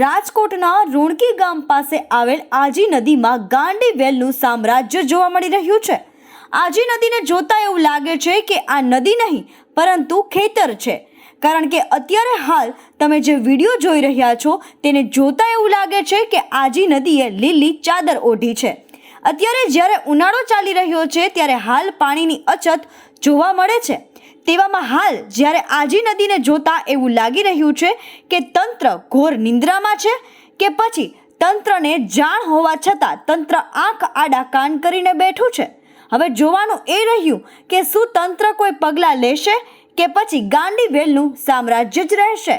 રાજકોટના રૂણકી ગામ પાસે આવેલ આજી નદીમાં ગાંડી વેલનું સામ્રાજ્ય જોવા મળી રહ્યું છે. આજી નદીને જોતા એવું લાગે છે કે આ નદી નહીં, પરંતુ ખેતર છે. કારણ કે અત્યારે હાલ તમે જે વીડિયો જોઈ રહ્યા છો, તેને જોતા એવું લાગે છે કે આજી નદીએ લીલી ચાદર ઓઢી છે. અત્યારે જ્યારે ઉનાળો ચાલી રહ્યો છે, ત્યારે હાલ પાણીની અછત જોવા મળે છે. તેવામાં હાલ જ્યારે આજી નદીને જોતા એવું લાગી રહ્યું છે કે તંત્ર ઘોર નિંદ્રામાં છે કે પછી તંત્રને જાણ હોવા છતાં તંત્ર આંખ આડા કાન કરીને બેઠું છે. હવે જોવાનું એ રહ્યું કે શું તંત્ર કોઈ પગલાં લેશે કે પછી ગાંડી વેલનું સામ્રાજ્ય જ રહેશે?